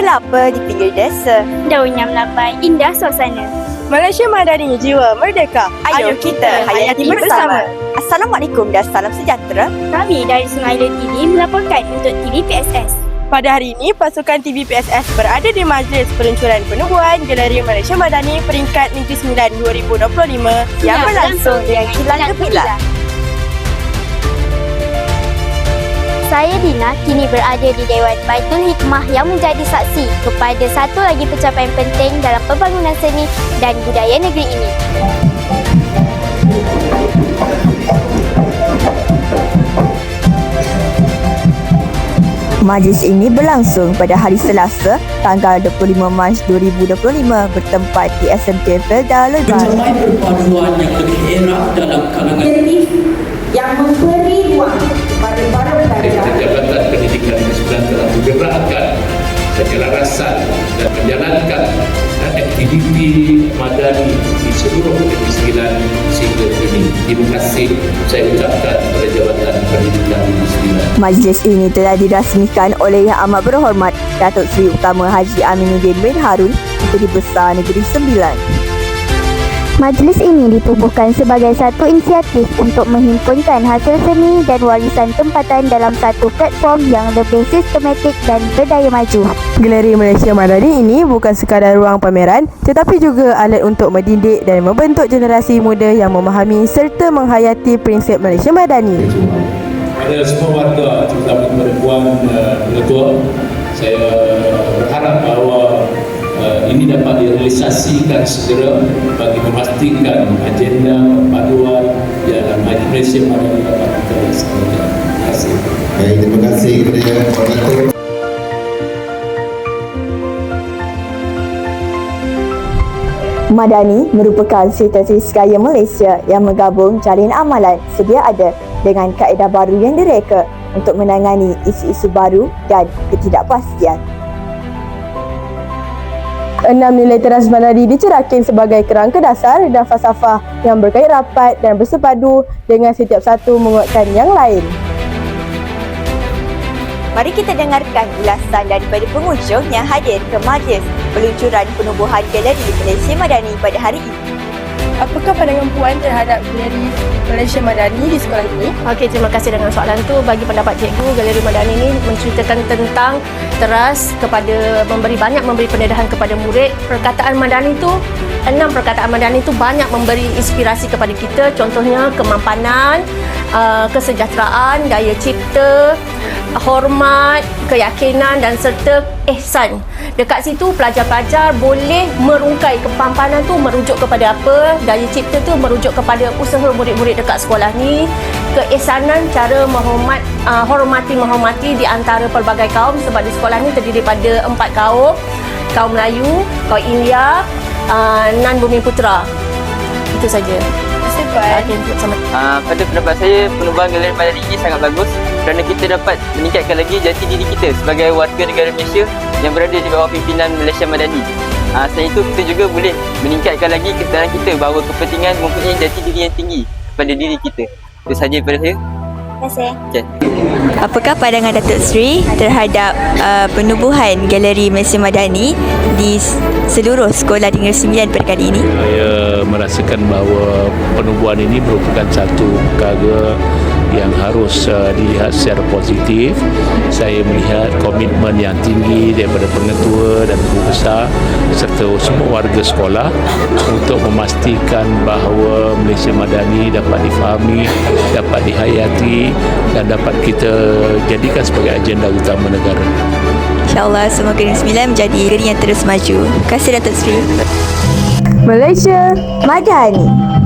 Gelapa di pinggir desa. Daunnya melambai, indah suasana. Malaysia Madani Jiwa Merdeka. Ayo kita hayati bersama. Assalamualaikum dan salam sejahtera. Kami dari Sungai Le TV melaporkan untuk TV PSS. Pada hari ini, pasukan TV PSS berada di Majlis Peluncuran Penubuhan Galeri Malaysia Madani peringkat Negeri Sembilan 2025 Yang berlangsung dengan kilang gemilang. Saya Dina kini berada di Dewan Baitul Hikmah yang menjadi saksi kepada satu lagi pencapaian penting dalam pembangunan seni dan budaya negeri ini. Majlis ini berlangsung pada hari Selasa, tanggal 25 Mac 2025 bertempat di SMK Felda Leban. mencapai perpaduan yang lebih erat dalam kalangan kreatif aktiviti madani di seluruh Negeri Sembilan sehingga kini. Terima kasih saya ucapkan kepada Jabatan Pendidikan Negeri Sembilan. Majlis ini telah dirasmikan oleh Yang Amat Berhormat Datuk Seri Utama Haji Aminuddin bin Harun, Menteri Besar Negeri Sembilan. Majlis ini ditubuhkan sebagai satu inisiatif untuk menghimpunkan hasil seni dan warisan tempatan dalam satu platform yang lebih sistematik dan berdaya maju. Galeri Malaysia Madani ini bukan sekadar ruang pameran tetapi juga alat untuk mendidik dan membentuk generasi muda yang memahami serta menghayati prinsip Malaysia Madani. Pada semua warga, terutama kepada Puan uh, Pengetua, saya berharap bahawa ini dapat direalisasikan segera bagi memastikan agenda perpaduan dalam Majlis Malaysia Madani dapat kita laksanakan. Terima kasih. Baik, terima kasih kepada Pak Datuk. Madani merupakan sistem gaya Malaysia yang menggabung jalin amalan sedia ada dengan kaedah baru yang direka untuk menangani isu-isu baru dan ketidakpastian. Enam nilai teras Madani dicerahkan sebagai kerangka dasar dan falsafah yang berkait rapat dan bersepadu dengan setiap satu menguatkan yang lain. Mari kita dengarkan ulasan daripada pengunjung yang hadir ke majlis peluncuran penubuhan galeri Malaysia Madani pada hari ini. Apakah pandangan Puan terhadap galeri Malaysia Madani di sekolah ini? Okey, terima kasih dengan soalan tu. Bagi pendapat cikgu, Galeri Madani ini menceritakan tentang teras kepada memberi banyak memberi pendedahan kepada murid. Perkataan Madani tu enam perkataan Madani tu banyak memberi inspirasi kepada kita. Contohnya kemampanan, uh, kesejahteraan, daya cipta, hormat, keyakinan dan serta ihsan. Dekat situ pelajar-pelajar boleh merungkai kepampanan tu merujuk kepada apa, daya cipta tu merujuk kepada usaha murid-murid dekat sekolah ni, keihsanan cara menghormat uh, hormati menghormati di antara pelbagai kaum sebab di sekolah ni terdiri pada empat kaum, kaum Melayu, kaum India, uh, Nan Bumi Putra. Itu saja. Terima kasih Okey, sama. Uh, pada pendapat saya, penubuhan galeri madani ini sangat bagus kerana kita dapat meningkatkan lagi jati diri kita sebagai warga negara Malaysia yang berada di bawah pimpinan Malaysia Madani. Uh, selain itu, kita juga boleh meningkatkan lagi kesedaran kita bahawa kepentingan mempunyai jati diri yang tinggi pada diri kita. Itu sahaja daripada saya. Terima kasih. Okay. Apakah pandangan Datuk Seri terhadap uh, penubuhan galeri Malaysia Madani di seluruh sekolah di Negeri Sembilan pada kali ini? Saya merasakan bahawa penubuhan ini merupakan satu perkara yang harus uh, dilihat secara positif. Saya melihat komitmen yang tinggi daripada pengetua dan guru besar serta semua warga sekolah untuk memastikan bahawa Malaysia Madani dapat difahami, dapat dihayati dan dapat kita jadikan sebagai agenda utama negara. InsyaAllah semoga Negeri Sembilan menjadi negeri yang terus maju. Terima kasih Datuk Seri. Malaysia Madani.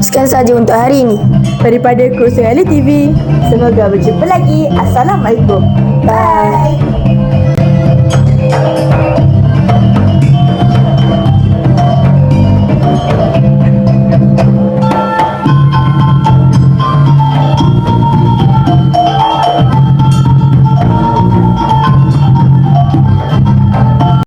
Sekian saja untuk hari ini. Daripada kru Sungai TV. Semoga berjumpa lagi. Assalamualaikum. Bye.